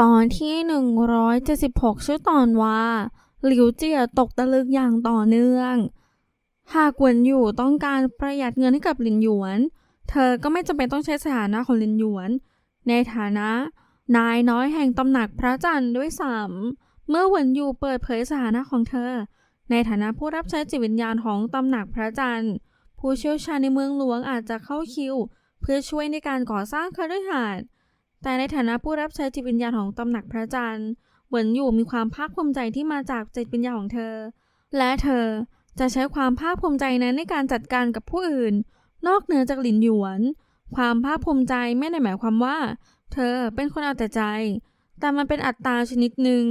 ตอนที่ 176 ชื่อตอนว่า หลิวเจียตกตะลึงอย่างต่อเนื่อง หากหวนอยู่ต้องการประหยัดเงินให้กับหลินหยวน เธอก็ไม่จำเป็นต้องใช้สถานะของหลินหยวน ในฐานะ นายน้อยแห่งตำหนักพระจันทร์ด้วยซ้ำเมื่อหวนอยู่เปิดเผยสถานะของเธอ ในฐานะผู้รับใช้จิตวิญญาณของตำหนักพระจันทร์ ผู้เชี่ยวชาญในเมืองหลวงอาจจะเข้าคิว เพื่อช่วยในการก่อสร้างคฤหาสน์ แต่ในฐานะผู้รับใช้จิตวิญญาณของตำหนักพระจันทร์เหวินอยู่มีความภาคภูมิใจที่มาจากจิตวิญญาณของเธอ และเธอจะใช้ความภาคภูมิใจนั้นในการจัดการกับผู้อื่น นอกเหนือจากหลินหยวน ความภาคภูมิใจไม่ได้หมายความว่า เธอเป็นคนเอาแต่ใจ แต่มันเป็นอัตตราชนิดหนึ่ง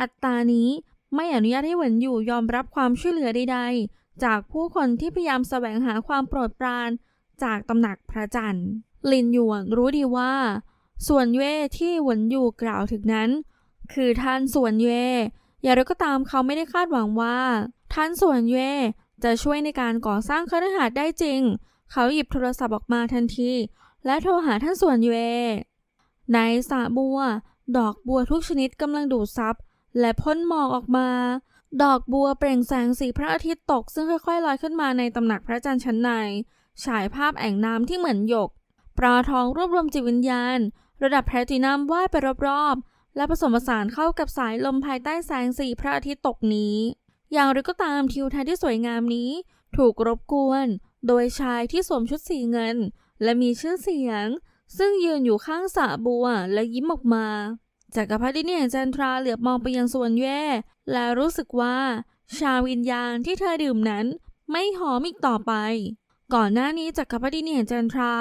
อัตตรานี้ไม่อนุญาตให้เหวินอยู่ยอมรับความช่วยเหลือใดๆ จากผู้คนที่พยายามแสวงหาความโปรดปรานจากตำหนักพระจันทร์หลินหยวนรู้ดีว่า ส่วนเย่ที่หวนอยู่กล่าวถึงนั้น คือท่านส่วนเย่อย่างไรก็ตามเขาไม่ได้คาดหวังว่า ท่านส่วนเย่จะช่วยในการก่อสร้างคฤหาสน์ได้จริง เขาหยิบโทรศัพท์ออกมาทันที และโทรหาท่านส่วนเย่ในสระบัว ดอกบัวทุกชนิดกำลังดูดซับและพ่นหมอกออกมา ดอกบัวเปล่งแสงสีพระอาทิตย์ตก ซึ่งค่อยๆลอยขึ้นมาในตำหนักพระจันทร์ชั้นใน ฉายภาพแอ่งน้ำที่เหมือนหยกปลาทองรวบรวมจิตวิญญาณ ระดับแพลตินัมว่ายไปรอบๆ และผสมผสานเข้ากับสายลมภายใต้แสงสีพระอาทิตย์ตกนี้ อย่างไรก็ตามทิวทัศน์ที่สวยงามนี้ ถูกรบกวน โดยชายที่สวมชุดสีเงิน และมีชื่อเสียง ซึ่งยืนอยู่ข้างสระบัวและยิ้มออกมาจักรพรรดิเนี่ยจันทราเหลือบมองไปยังส่วนแย่ และรู้สึกว่า ชาวิญญาณที่เธอดื่มนั้นไม่หอมอีกต่อไป ก่อนหน้านี้จักรพรรดิเนี่ยจันทรา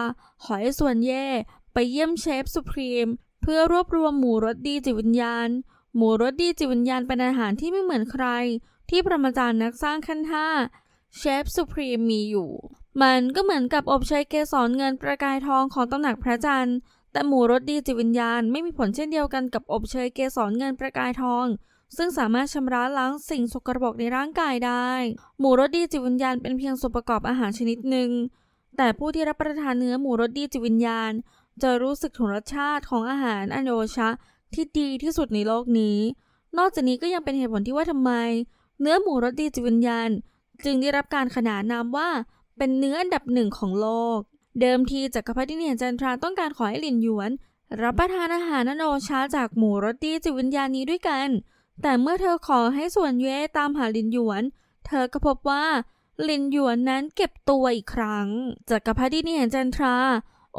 ขอให้ส่วนแย่ ไปเยี่ยมเชฟสุพรีมเพื่อรวบรวมหมูรสดีจิตวิญญาณ หมูรสดีจิตวิญญาณเป็นอาหารที่ไม่เหมือนใคร ที่ประมาจารย์นักสร้างขั้นห้าเชฟสุพรีมมีอยู่ มันก็เหมือนกับอบเชยเกสรเงินประกายทองของตำหนักพระจันทร์ แต่หมูรสดีจิตวิญญาณไม่มีผลเช่นเดียวกันกับอบเชยเกสรเงินประกายทอง ซึ่งสามารถชำระล้างสิ่งสกปรกในร่างกายได้ หมูรสดีจิตวิญญาณเป็นเพียงส่วนประกอบอาหารชนิดหนึ่งแต่ผู้ที่รับประทานเนื้อหมูรสดีจิตวิญญาณ จะรู้สึกถึงรสชาติของอาหารอันโอชะ ที่ดีที่สุดในโลกนี้ นอกจากนี้ก็ยังเป็นเหตุผลที่ว่าทำไม เนื้อหมูรสดีจิตวิญญาณ จึงได้รับการขนานนามว่าเป็นเนื้ออันดับหนึ่งของโลก เดิมทีจักรพรรดิเนียนจันทราต้องการขอให้หลินหยวน รับประทานอาหารอันโอชาจากหมูรสดีจิตวิญญาณนี้ด้วยกัน แต่เมื่อเธอขอให้ส่วนเย่ตามหาหลินหยวน เธอก็พบว่าลินหยวนนั้นเก็บตัวอีกครั้งจักรพรรดิเนียนจันทรา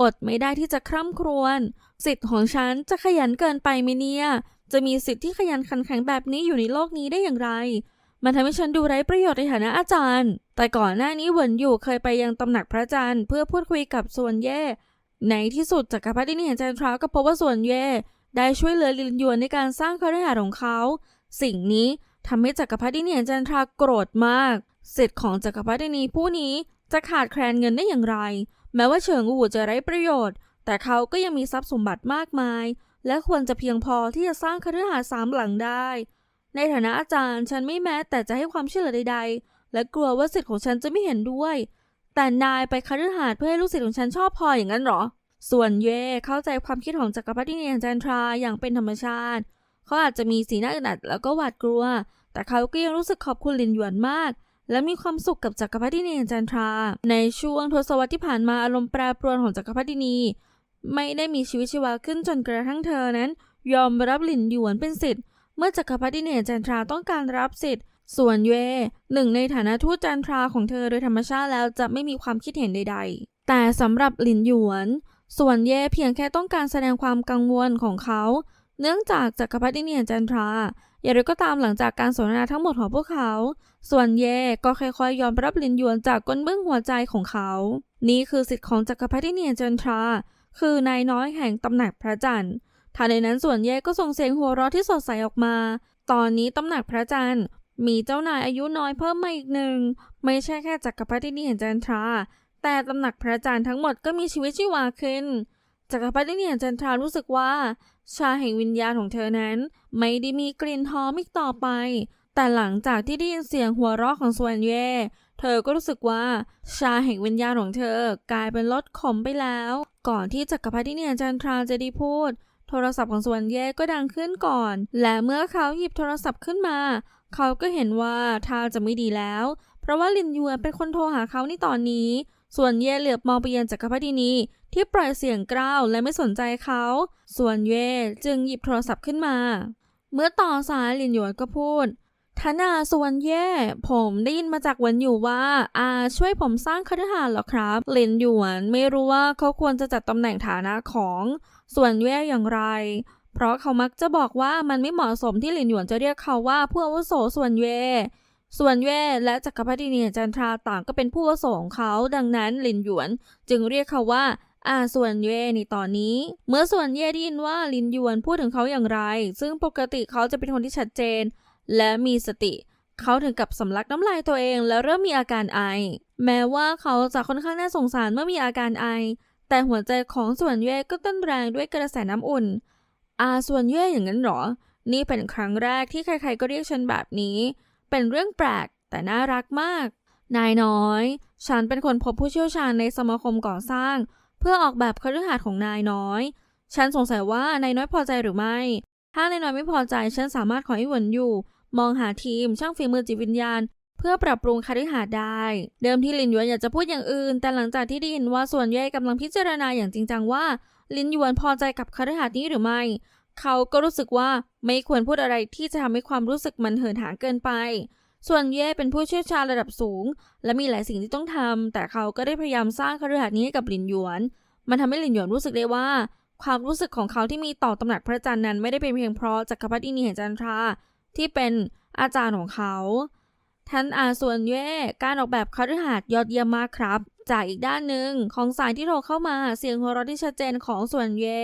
อดไม่ได้ที่จะคร่ำครวญสิทธิ์ของฉันจะขยันเกินไปไหมเนี่ย จะมีสิทธิ์ที่ขยันขันแข็งแบบนี้อยู่ในโลกนี้ได้อย่างไร มันทำให้ฉันดูไร้ประโยชน์ในฐานะอาจารย์ แต่ก่อนหน้านี้เหวินอยู่เคยไปยังตำหนักพระจันทร์เพื่อพูดคุยกับส่วนเย่ ในที่สุดจักรพรรดินียนจันทราก็พบว่าส่วนเย่ได้ช่วยเหลือลินยวนในการสร้างคฤหาสน์ของเขา สิ่งนี้ทำให้จักรพรรดินียนจันทราโกรธมากสิทธิ์ของจักรพรรดินีผู้นี้จะขาดแคลนเงินได้อย่างไร แม้ว่าเฉิงอู่จะไร้ประโยชน์ แต่เขาก็ยังมีทรัพย์สมบัติมากมาย และควรจะเพียงพอที่จะสร้างคฤหาสน์สามหลังได้ ในฐานะอาจารย์ฉันไม่แม้แต่จะให้ความช่วยเหลือใด ๆ และกลัวว่าสิทธิ์ของฉันจะไม่เห็นด้วย แต่นายไปคฤหาสน์เพื่อให้ลูกศิษย์ของฉันชอบพออย่างนั้นหรอ ส่วนเย่เข้าใจความคิดของจักรพรรดิเนียนจันทราอย่างเป็นธรรมชาติ เขาอาจจะมีสีหน้าอึดอัดแล้วก็หวาดกลัว แต่เขาก็ยังรู้สึกขอบคุณหลินหยวนมาก และมีความสุขกับจักรพรรดินีจันทรา ในช่วงทศวรรษที่ผ่านมาอารมณ์แปรปรวนของจักรพรรดินี ไม่ได้มีชีวิตชีวาขึ้นจนกระทั่งเธอนั้น ยอมรับหลินหยวนเป็นสิทธิ์เมื่อจักรพรรดินีจันทราต้องการรับสิทธิ์ ส่วนเย่หนึ่งในฐานะทูตจันทราของเธอโดยธรรมชาติแล้วจะไม่มีความคิดเห็นใด ๆ แต่สำหรับหลินหยวน ส่วนเย่เพียงแค่ต้องการแสดงความกังวลของเขา เนื่องจากจักรพรรดินีจันทราอย่างไรก็ตามหลังจากการสนทนาทั้งหมดของพวกเขา ส่วนเย่ก็ค่อยๆยอมรับลินหยวนจากก้นบื้งหัวใจของเขา นี่คือสิทธิ์ของจักรพรรดิเนียนเจนทรา คือนายน้อยแห่งตำหนักพระจันทร์ทันใดนั้นส่วนเย่ก็ส่งเสียงหัวเราะที่สดใสออกมา ตอนนี้ตำหนักพระจันทร์มีเจ้านายอายุน้อยเพิ่มมาอีกหนึ่ง ไม่ใช่แค่จักรพรรดิเนียนเจนทรา แต่ตำหนักพระจันทร์ทั้งหมดก็มีชีวิตชีวาขึ้น จักรพรรดิเนียนเจนทรารู้สึกว่า ชาแห่งวิญญาณของเธอนั้น ไม่ได้มีกลิ่นหอมอีกต่อไป แต่หลังจากที่ได้ยินเสียงหัวเราะของสวนเย่เธอก็รู้สึกว่าชาแห่งวิญญาณของเธอกลายเป็นรสขมไปแล้ว ก่อนที่จักรพรรดิเนียนจันทราจะได้พูด โทรศัพท์ของสวนเย่ก็ดังขึ้นก่อน และเมื่อเขาหยิบโทรศัพท์ขึ้นมา เขาก็เห็นว่าท่าจะไม่ดีแล้ว เพราะว่าลินยัวเป็นคนโทรหาเขาในตอนนี้ ส่วนเย่เหลือบมองไปยังจักรพรรดินีที่ปล่อยเสียงกร้าวและไม่สนใจเขา ส่วนเย่จึงหยิบโทรศัพท์ขึ้นมา เมื่อต่อสายลินหยวนก็พูด ทนาส่วนเย่ ผมได้ยินมาจากวันอยู่ว่า อาช่วยผมสร้างคฤหาสน์เหรอครับลินหยวนไม่รู้ว่าเขาควรจะจัดตำแหน่งฐานะของส่วนเย่อย่างไร เพราะเขามักจะบอกว่ามันไม่เหมาะสมที่หลินหยวนจะเรียกเขาว่าผู้อาวุโสส่วนเย่ส่วนเย่และจักรพรรดินีจันทราต่างก็เป็นผู้อาวุโสของเขาดังนั้นหลินหยวน จึงเรียกเขาว่าอาส่วนเย่ในตอนนี้ เมื่อส่วนเย่ได้ยินว่าลินหยวนพูดถึงเขาอย่างไร ซึ่งปกติเขาจะเป็นคนที่ชัดเจน และมีสติ เขาถึงกับสำลักน้ำลายตัวเองแล้วเริ่มมีอาการไอ แม้ว่าเขาจะค่อนข้างน่าสงสารเมื่อมีอาการไอ แต่หัวใจของส่วนเย่ก็เต้นแรงด้วยกระแสน้ำอุ่น อาส่วนเย่อย่างนั้นเหรอ นี่เป็นครั้งแรกที่ใครๆก็เรียกฉันแบบนี้ เป็นเรื่องแปลกแต่น่ารักมาก นายน้อย ฉันเป็นคนพบผู้เชี่ยวชาญในสมาคมก่อสร้าง เพื่อออกแบบคฤหาสน์ของนายน้อย ฉันสงสัยว่านายน้อยพอใจหรือไม่ ถ้านายน้อยไม่พอใจ ฉันสามารถขอให้หวนอยู่ มองหาทีมช่างฝีมือจิตวิญญาณ เพื่อปรับปรุงคฤหาสน์ได้ เดิมที่ลินหยวนอยากจะพูดอย่างอื่น แต่หลังจากที่ได้ยินว่าส่วนเย่กำลังพิจารณาอย่างจริงจังว่า ลินหยวนพอใจกับคฤหาสน์นี้หรือไม่ เขาก็รู้สึกว่าไม่ควรพูดอะไรที่จะทำให้ความรู้สึกมันเหินห่างเกินไป ส่วนเย่เป็นผู้เชี่ยวชาญระดับสูง และมีหลายสิ่งที่ต้องทำแต่เขาก็ได้พยายามสร้างคฤหาสน์นี้ให้กับลินหยวน มันทำให้ลินหยวนรู้สึกได้ว่าความรู้สึกของเขาที่มีต่อตำหนักพระจันทร์นั้นไม่ได้เป็นเพียงเพราะจักรพรรดินีแห่งจันทรา ที่เป็นอาจารย์ของเขา ท่านอาส่วนเย่การออกแบบคฤหาสน์ยอดเยี่ยมมากครับ จากอีกด้านหนึ่งของสายที่โทรเข้ามาเสียงหัวเราะที่ชัดเจนของส่วนเย่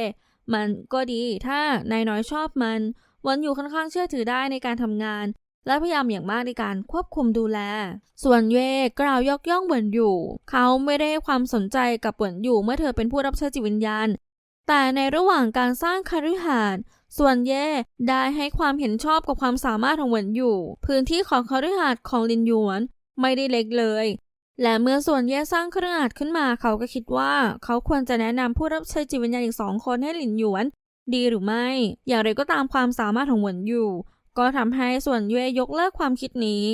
มันก็ดีถ้านายน้อยชอบมันวันอยู่ค่อนข้างเชื่อถือได้ในการทำงาน และพยายามอย่างมากในการควบคุมดูแล ส่วนเย่กล่าวยกย่องเหวินอยู่ เขาไม่ได้ความสนใจกับเหวินอยู่เมื่อเธอเป็นผู้รับใช้จิตวิญญาณ แต่ในระหว่างการสร้างคฤหาสน์ ส่วนเย่ได้ให้ความเห็นชอบกับความสามารถของเหวินอยู่ พื้นที่ของคฤหาสน์ของลินหยวนไม่ได้เล็กเลย และเมื่อส่วนเย่สร้างคฤหาสน์ขึ้นมาเขาก็คิดว่า เขาควรจะแนะนำผู้รับใช้จิตวิญญาณอีกสองคนให้หลินหยวน ดีหรือไม่ อย่างไรก็ตามความสามารถของเหวินอยู่ ก็ทำให้ส่วนเย่ยกเลิกความคิดนี้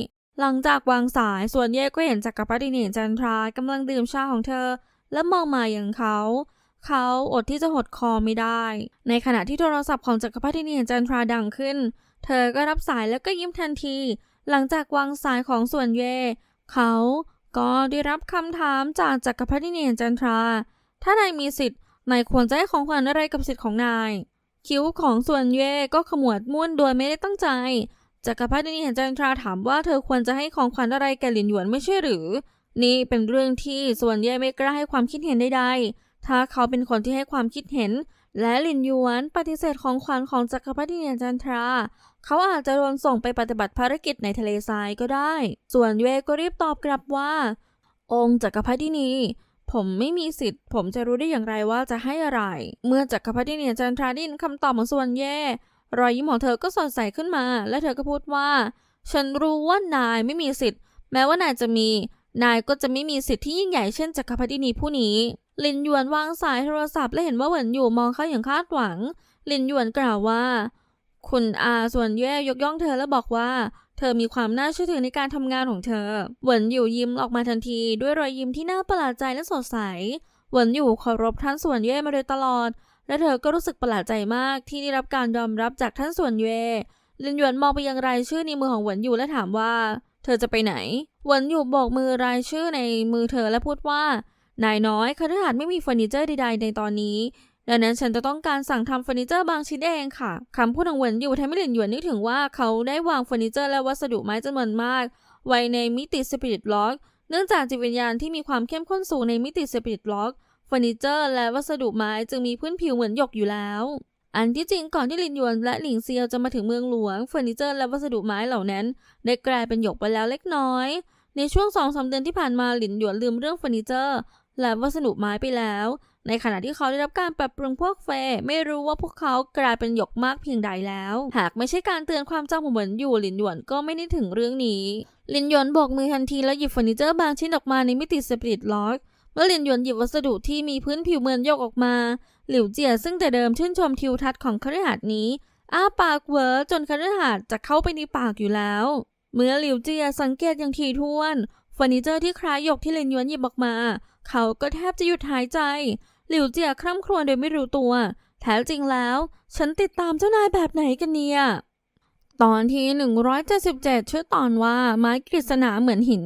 หลังจากวางสายส่วนเย่ก็เห็นจักรพรรดินีจันทรากำลังดื่มชาของเธอ และมองมาอย่างเขา เขาอดที่จะหดคอไม่ได้ ในขณะที่โทรศัพท์ของจักรพรรดินีจันทราดังขึ้น เธอก็รับสายแล้วก็ยิ้มทันที หลังจากวางสายของส่วนเย่เขาก็ได้รับคำถามจากจักรพรรดินีจันทรา ถ้านายมีสิทธิ์นายควรจะให้ของขวัญอะไรกับสิทธิ์ของนาย คิ้วของส่วนเย่ก็ขมวดมุ่นโดยไม่ได้ตั้งใจจักรพรรดินีจันทราถามว่าเธอควรจะให้ของขวัญอะไรแก่หลินหยวนไม่ใช่หรือ นี่เป็นเรื่องที่ส่วนเย่ไม่กล้าให้ความคิดเห็นใดๆ ถ้าเขาเป็นคนที่ให้ความคิดเห็น และหลินหยวนปฏิเสธของขวัญของจักรพรรดินีจันทรา เขาอาจจะโดนส่งไปปฏิบัติภารกิจในทะเลทรายก็ได้ ส่วนเย่ก็รีบตอบกลับว่า องค์จักรพรรดินีผมไม่มีสิทธิ์ ผมจะรู้ได้อย่างไรว่าจะให้อะไร เมื่อจักรพรรดินีจันทราไดยินคำตอบของส่วนเย่รอยยิ้มของเธอก็สดใสขึ้นมา และเธอก็พูดว่า ฉันรู้ว่านายไม่มีสิทธิ์ แม้ว่านายจะมี นายก็จะไม่มีสิทธิ์ที่ยิ่งใหญ่เช่นจักรพรรดินีผู้นี้ ลินหยวนวางสายโทรศัพท์และเห็นว่าเหวินอยู่มองเขาอย่างคาดหวัง ลินหยวนกล่าวว่า คุณอาส่วนเย่ยกย่องเธอและบอกว่า เธอมีความน่าเชื่อถือในการทำงานของเธอ เหวินอยู่ยิ้มออกมาทันทีด้วยรอยยิ้มที่น่าประหลาดใจและสดใส เหวินอยู่เคารพท่านส่วนเย่มาโดยตลอด และเธอก็รู้สึกประหลาดใจมากที่ได้รับการยอมรับจากท่านส่วนเย่ลินหยวนมองไปยังรายชื่อในมือของเหวินอยู่และถามว่า เธอจะไปไหน เหวินอยู่บอกมือรายชื่อในมือเธอและพูดว่า นายน้อยคฤหาสน์ไม่มีเฟอร์นิเจอร์ใดๆในตอนนี้ดังนั้นฉันจะต้องการสั่งทำเฟอร์นิเจอร์บางชิ้นเองค่ะคำพูดของเหวินอยู่ทำให้หลินหยวนนึกถึงว่าเขาได้วางเฟอร์นิเจอร์และวัสดุไม้จำนวนมาก ไว้ในมิติสปิริตล็อก เนื่องจากจิตวิญญาณที่มีความเข้มข้นสูงในมิติสปิริตล็อกเฟอร์นิเจอร์และวัสดุไม้จึงมีพื้นผิวเหมือนหยกอยู่แล้ว อันที่จริงก่อนที่หลินหยวนและหลิงเซียวจะมาถึงเมืองหลวงเฟอร์นิเจอร์และวัสดุไม้เหล่านั้น ได้กลายเป็นหยกไปแล้วเล็กน้อย ในช่วงสองสาเดือนที่ผ่านมาหลินหยวนลืมเรื่องเฟอร์นิเจอร์ และวัสดุไม้ไปแล้ว ในขณะที่เขาได้รับการปรับปรุงพวกเฟไม่รู้ว่าพวกเขากลายเป็นหยกมากเพียงใดแล้ว หากไม่ใช่การเตือนความจำของเหมือนอยู่หลินหยวนก็ไม่ได้ถึงเรื่องนี้ลินหยวนโบกมือทันทีแล้วหยิบเฟอร์นิเจอร์บางชิ้นออกมาในมิติสปิริตล็อกเมื่อลินหยวนหยิบวัสดุที่มีพื้นผิวเหมือนหยกออกมา หลิวเจียซึ่งแต่เดิมชื่นชมทิวทัศน์ของคฤหาสน์นี้อ้าปากเวอจนคฤหาสน์จะเข้าไปในปากอยู่แล้ว เมื่อหลิวเจียสังเกตอย่างถี่ถ้วน เฟอร์นิเจอร์ที่คล้ายหยกที่เลนยวนหยิบออกมา เขาก็แทบจะหยุดหายใจ หลิวเจียคร่ำครวญโดยไม่รู้ตัว แท้จริงแล้ว ฉันติดตามเจ้านายแบบไหนกันเนี่ยตอนที่ 177 ชื่อตอนว่าไม้กฤษณาเหมือนหิน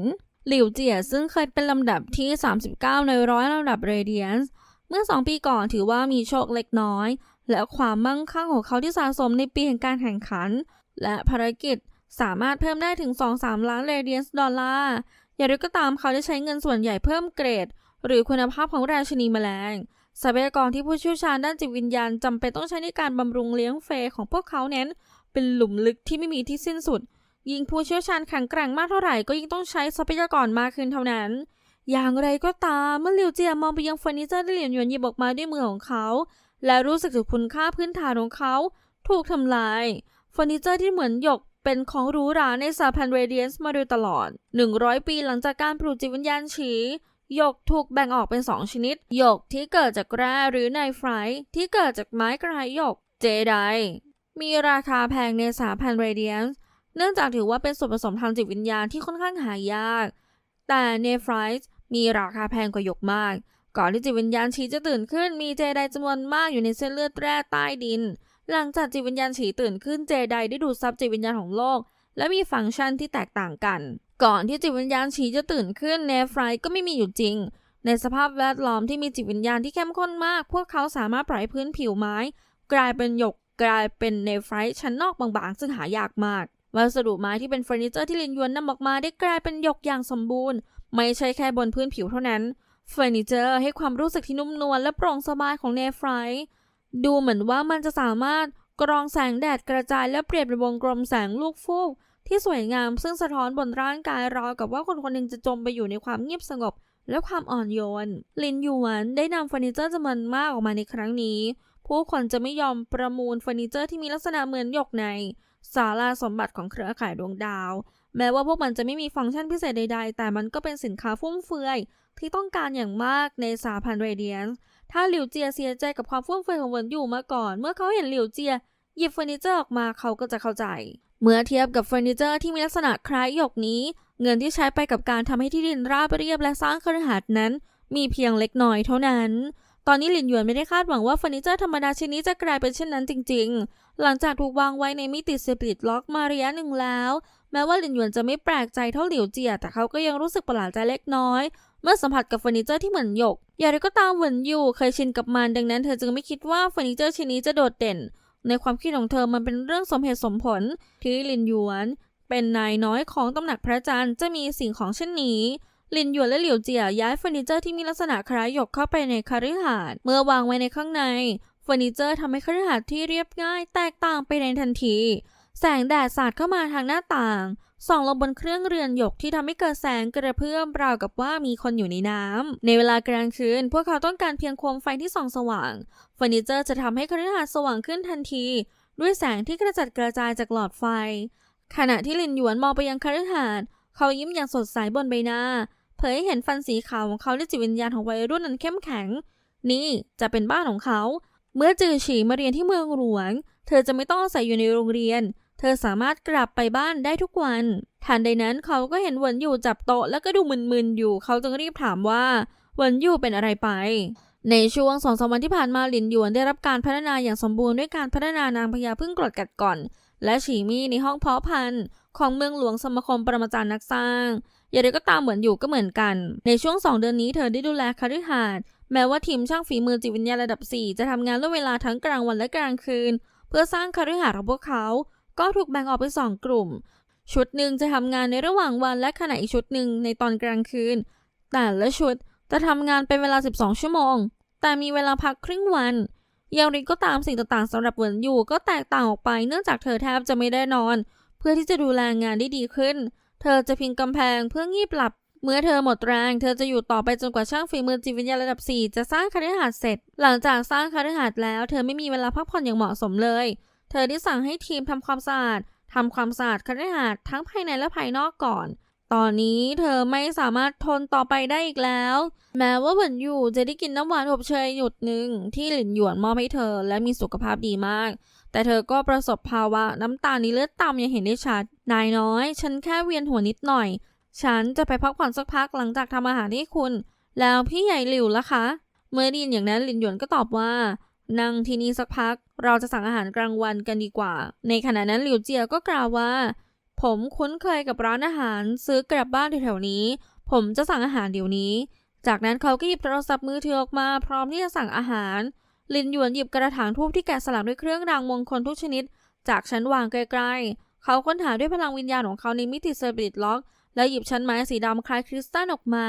หลิวเจียซึ่งเคยเป็นลำดับที่ 39 ในร้อยลำดับเรเดียนส์เมื่อ 2 ปีก่อนถือว่ามีโชคเล็กน้อย และความมั่งคั่งของเขาที่สะสมในปีแห่งการแข่งขัน และภารกิจสามารถเพิ่มได้ถึง 2-3 ล้านเรเดียนส์ดอลลาร์ อย่างไรก็ตามเขาได้ใช้เงินส่วนใหญ่เพิ่มเกรด หรือคุณภาพของราชินีแมลงทรัพยากรที่ผู้เชี่ยวชาญด้านจิตวิญญาณจำเป็นต้องใช้ในการบำรุงเลี้ยงเฟยของพวกเขาเน้น เป็นหลุมลึกที่ไม่มีที่สิ้นสุด ยิ่งผู้เชี่ยวชาญแข็งแกร่งมากเท่าไหร่ก็ยิ่งต้องใช้ทรัพยากรมากขึ้นเท่านั้น อย่างไรก็ตามเมื่อหลิวเจียมองไปยังเฟอร์นิเจอร์ที่เหรียญหยวนหยิบออกมาด้วยมือของเขา และรู้สึกถึงคุณค่าพื้นฐานของเขา ถูกทำลายเฟอร์นิเจอร์ที่เหมือนหยก เป็นของหรูหราในสาพันเรเดียนส์มาโดยตลอด 100 ปีหลังจากการปลูกจิตวิญญาณฉีหยกถูกแบ่งออกเป็น 2 ชนิด หยกที่เกิดจากแร่หรือไนไฟร์ที่เกิดจากไม้กระหยกเจไดมีราคาแพงในสาพันเรเดียนส์เนื่องจากถือว่าเป็นส่วนผสมทางจิตวิญญาณที่ค่อนข้างหายาก แต่เนฟไรส์มีราคาแพงกว่าหยกมาก ก่อนที่จิตวิญญาณฉีจะตื่นขึ้น มีเจไดจำนวนมากอยู่ในเส้นเลือดแร่ใต้ดิน หลังจากจิตวิญญาณฉีตื่นขึ้นเจไดได้ดูดซับจิตวิญญาณของโลก และมีฟังก์ชันที่แตกต่างกัน ก่อนที่จิตวิญญาณฉีจะตื่นขึ้นเนฟไรก็ไม่มีอยู่จริง ในสภาพแวดล้อมที่มีจิตวิญญาณที่เข้มข้นมาก พวกเขาสามารถปล่อยพื้นผิวไม้ กลายเป็นหยกกลายเป็นเนฟไรชั้นนอกบางๆ ซึ่งหายากมากวัสดุไม้ที่เป็นเฟอร์นิเจอร์ที่ลินยวนนำออกมาได้กลายเป็นหยกอย่างสมบูรณ์ ไม่ใช่แค่บนพื้นผิวเท่านั้นเฟอร์นิเจอร์ให้ความรู้สึกที่นุ่มนวลและโปร่งสบายของเนฟไร ดูเหมือนว่ามันจะสามารถกรองแสงแดดกระจายและเปลี่ยนเป็นวงกลมแสงลูกฟูกที่สวยงามซึ่งสะท้อนบนร่างกายราวกับว่าคนคนหนึ่งจะจมไปอยู่ในความเงียบสงบ และความอ่อนโยน ลินหยวนได้นำเฟอร์นิเจอร์จำนวนมากออกมาในครั้งนี้ ผู้คนจะไม่ยอมประมูลเฟอร์นิเจอร์ที่มีลักษณะเหมือนหยกในศาลาสมบัติของเครือข่ายดวงดาว แม้ว่าพวกมันจะไม่มีฟังก์ชันพิเศษใด ๆ แต่มันก็เป็นสินค้าฟุ่มเฟือยที่ต้องการอย่างมากในสาพันเรเดียน ถ้าหลิวเจียเสียใจกับความฟุ่มเฟือยของเหวินอยู่มาก่อน เมื่อเขาเห็นหลิวเจียหยิบเฟอร์นิเจอร์ออกมาเขาก็จะเข้าใจ เมื่อเทียบกับเฟอร์นิเจอร์ที่มีลักษณะคล้ายหยกนี้ เงินที่ใช้ไปกับการทำให้ที่ดินราบเรียบและสร้างคฤหาสน์นั้น มีเพียงเล็กน้อยเท่านั้น ตอนนี้หลินหยวนไม่ได้คาดหวังว่าเฟอร์นิเจอร์ธรรมดาชิ้นนี้จะกลายเป็นเช่นนั้นจริง ๆ หลังจากถูกวางไว้ในมิติสปิริตล็อกมาระยะหนึ่งแล้ว แม้ว่าหลินหยวนจะไม่แปลกใจเท่าหลิวเจียแต่เขาก็ยังรู้สึกประหลาดใจเล็กน้อย เมื่อสัมผัสกับเฟอร์นิเจอร์ที่เหมือนหยก อย่างไรก็ตามเหวินอยู่เคยชินกับมันดังนั้นเธอจึงไม่คิดว่าเฟอร์นิเจอร์ชิ้นนี้จะโดดเด่น ในความคิดของเธอมันเป็นเรื่องสมเหตุสมผลที่ลินหยวน เป็นนายน้อยของตำหนักพระจันทร์จะมีสิ่งของเช่นนี้ลินหยวนและหลิวเจียย้ายเฟอร์นิเจอร์ที่มีลักษณะคล้ายหยกเข้าไปในคฤหาสน์เมื่อวางไว้ในข้างในเฟอร์นิเจอร์ทำให้คฤหาสน์ที่เรียบง่าย แตกต่างไปในทันที แสงแดดสาดเข้ามาทางหน้าต่าง ส่องลงบนเครื่องเรือนหยกที่ทำให้เกิดแสงกระเพื่อมราวกับว่ามีคนอยู่ในน้ำในเวลากลางคืน พวกเขาต้องการเพียงโคมไฟที่ส่องสว่างเฟอร์นิเจอร์จะทำให้คฤหาสน์สว่างขึ้นทันที ด้วยแสงที่กระจัดกระจายจากหลอดไฟ ขณะที่ลินหยวนมองไปยังคฤหาสน์เขายิ้มอย่างสดใสบนใบหน้า เผยให้เห็นฟันสีขาวของเขาและจิตวิญญาณของวัยรุ่นนั้นเข้มแข็ง นี่จะเป็นบ้านของเขา เมื่อจือฉีมาเรียนที่เมืองหลวง เธอจะไม่ต้องอาศัยอยู่ในโรงเรียน เธอสามารถกลับไปบ้านได้ทุกวัน ทันใดนั้นเขาก็เห็นหวนอยู่จับโต๊ะแล้วก็ดูมึนๆอยู่ เขาจึงรีบถามว่าหวนอยู่เป็นอะไรไป ในช่วงสองสามวันที่ผ่านมาหลินหยวนได้รับการพัฒนาอย่างสมบูรณ์ด้วยการพัฒนานางพญาพึ่งกรดกัดก่อน และฉีมี่ในห้องเพาะพันธุ์ ของเมืองหลวงสมาคมปรมาจารย์นักสร้างอย่างไรก็ตามเหมือนอยู่ก็เหมือนกัน ในช่วงสองเดือนนี้เธอได้ดูแลคฤหาสน์แม้ว่าทีมช่างฝีมือจิตวิญญาณระดับ 4 จะทำงานร่วมเวลาทั้งกลางวันและกลางคืน เพื่อสร้างคฤหาสน์ของพวกเขา ก็ถูกแบ่งออกเป็นสองกลุ่ม ชุดหนึ่งจะทำงานในระหว่างวันและขณะอีกชุดหนึ่งในตอนกลางคืน แต่ละชุดจะทำงานเป็นเวลา 12 ชั่วโมง แต่มีเวลาพักครึ่งวัน อย่างไรก็ตามสิ่งต่างๆสำหรับเหวินอยู่ก็แตกต่างออกไปเนื่องจากเธอแทบจะไม่ได้นอน เพื่อที่จะดูแลงานได้ดีขึ้น เธอจะพิงกำแพงเพื่องีบหลับเมื่อเธอหมดแรง เธอจะอยู่ต่อไปจนกว่าช่างฝีมือจิตวิญญาณระดับ 4 จะสร้างคฤหาสน์เสร็จ หลังจากสร้างคฤหาสน์แล้ว เธอไม่มีเวลาพักผ่อนอย่างเหมาะสมเลย เธอได้สั่งให้ทีมทำความสะอาดทำความสะอาดคฤหาสน์ทั้งภายในและภายนอกก่อน ตอนนี้เธอไม่สามารถทนต่อไปได้อีกแล้ว แม้ว่าเหวินอยู่จะได้กินน้ำหวานอบเชยหยุดหนึ่งที่หลินหยวนมอบให้เธอและมีสุขภาพดีมาก แต่เธอก็ประสบภาวะน้ำตาลในเลือดต่ำอย่างเห็นได้ชัด นายน้อย ฉันแค่เวียนหัวนิดหน่อย ฉันจะไปพักผ่อนสักพักหลังจากทำอาหารให้คุณ แล้วพี่ใหญ่หลิวล่ะคะ เมื่อได้ยินอย่างนั้นหลินหยวนก็ตอบว่า นั่งที่นี่สักพัก เราจะสั่งอาหารกลางวันกันดีกว่า ในขณะนั้นหลิวเจียก็กล่าวว่า ผมคุ้นเคยกับร้านอาหารซื้อกลับบ้านแถวๆนี้ ผมจะสั่งอาหารเดี๋ยวนี้ จากนั้นเขาก็หยิบโทรศัพท์มือถือออกมาพร้อมที่จะสั่งอาหาร ลินหยวนหยิบกระถางทูบที่แกะสลักด้วยเครื่องรางมงคลทุกชนิด จากชั้นวางไกลๆเขาค้นหาด้วยพลังวิญญาณของเขาในมิติเซอร์บิทล็อก แล้วหยิบชั้นไม้สีดำคล้ายคริสตัลออกมา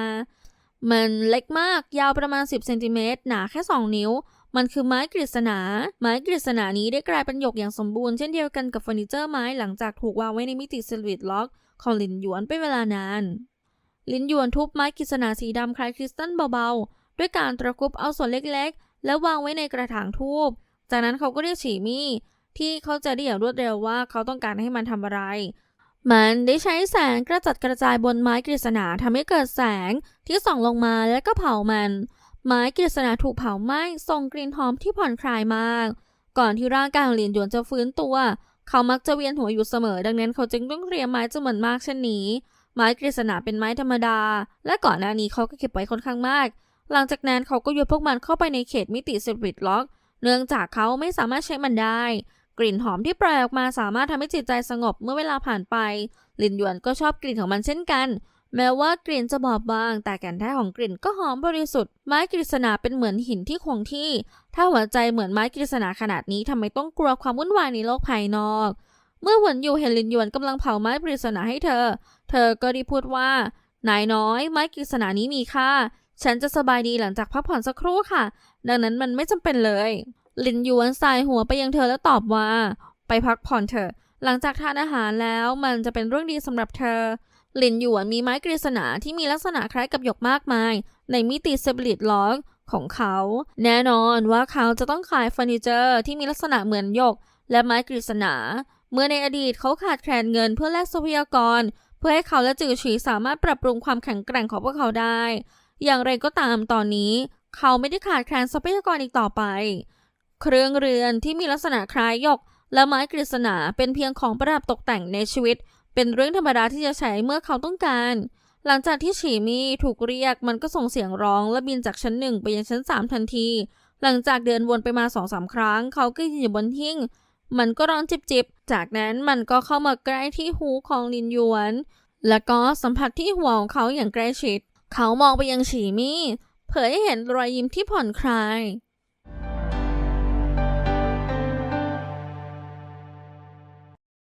มันเล็กมาก ยาวประมาณ 10 เซนติเมตร หนาแค่ 2 นิ้ว มันคือไม้กฤษณา ไม้กฤษณานี้ได้กลายเป็นหยกอย่างสมบูรณ์เช่นเดียวกันกับเฟอร์นิเจอร์ไม้หลังจากถูกวางไว้ในมิติเซอร์บิทล็อกของลินหยวนเป็นเวลานาน หลินหยวนทุบไม้กฤษณาสีดำคล้ายคริสตัลเบาๆ ด้วยการตะครุบเอาส่วนเล็กๆ แล้ววางไว้ในกระถางทูบ จากนั้นเขาก็เรียกฉีมี่ที่เขาจะได้อย่างรวดเร็วว่าเขาต้องการให้มันทำอะไร มันได้ใช้แสงกระจัดกระจายบนไม้กฤษณาทำให้เกิดแสงที่ส่องลงมาแล้วก็เผามัน ไม้กฤษณาถูกเผาไหม้ส่งกลิ่นหอมที่ผ่อนคลายมาก ก่อนที่ร่างกายของหรียญหยวนจะฟื้นตัว เขามักจะเวียนหัวอยู่เสมอ ดังนั้นเขาจึงต้องเตรียมไม้จำนวนมากเช่นนี้ ไม้กฤษณาเป็นไม้ธรรมดา และก่อนหน้านี้เขาก็เก็บไว้ค่อนข้างมาก หลังจากนั้นเขาก็โยนพวกมันเข้าไปในเขตมิติสปิริตล็อก เนื่องจากเขาไม่สามารถใช้มันได้ กลิ่นหอมที่ปล่อยออกมาสามารถทำให้จิตใจสงบเมื่อเวลาผ่านไปลินหยวนก็ชอบกลิ่นของมันเช่นกัน แม้ว่ากลิ่นจะบอบบาง แต่แก่นแท้ของกลิ่นก็หอมบริสุทธิ์ ไม้กฤษณาเป็นเหมือนหินที่คงที่ ถ้าหัวใจเหมือนไม้กฤษณาขนาดนี้ทำไมต้องกลัวความวุ่นวายในโลกภายนอก เมื่อหวนอยู่เห็นลินยวนกำลังเผาไม้กฤษณาให้เธอ เธอก็ได้พูดว่านายน้อย ไม้กฤษณานี้มีค่า ฉันจะสบายดีหลังจากพักผ่อนสักครู่ค่ะ ดังนั้นมันไม่จำเป็นเลยลินยวนสายหัวไปยังเธอแล้วตอบว่า ไปพักผ่อนเถอะ หลังจากทานอาหารแล้วมันจะเป็นเรื่องดีสำหรับเธอ หลินหยวนมีไม้กฤษณาที่มีลักษณะคล้ายกับหยกมากมาย ในมิติเซบลิตล็อกของเขา แน่นอนว่าเขาจะต้องขายเฟอร์นิเจอร์ที่มีลักษณะเหมือนหยก และไม้กฤษณา เมื่อในอดีตเขาขาดแคลนเงินเพื่อแลกทรัพยากร เพื่อให้เขาและจือฉีสามารถปรับปรุงความแข็งแกร่งของพวกเขาได้ อย่างไรก็ตามตอนนี้ เขาไม่ได้ขาดแคลนทรัพยากรอีกต่อไป เครื่องเรือนที่มีลักษณะคล้ายหยก และไม้กฤษณาเป็นเพียงของประดับตกแต่งในชีวิต เป็นเรื่องธรรมดาที่จะใช้เมื่อเขาต้องการ หลังจากที่ฉีมี่ถูกเรียกมันก็ส่งเสียงร้องและบินจากชั้นหนึ่งไปยังชั้นสามทันที หลังจากเดินวนไปมาสองสามครั้ง เขาก็ยืนอยู่บนหิ้ง มันก็ร้องจิบๆ จากนั้นมันก็เข้ามาใกล้ที่หูของลินหยวน แล้วก็สัมผัสที่หัวของเขาอย่างใกล้ชิด เขามองไปยังฉีมี่เผยให้เห็นรอยยิ้มที่ผ่อนคลาย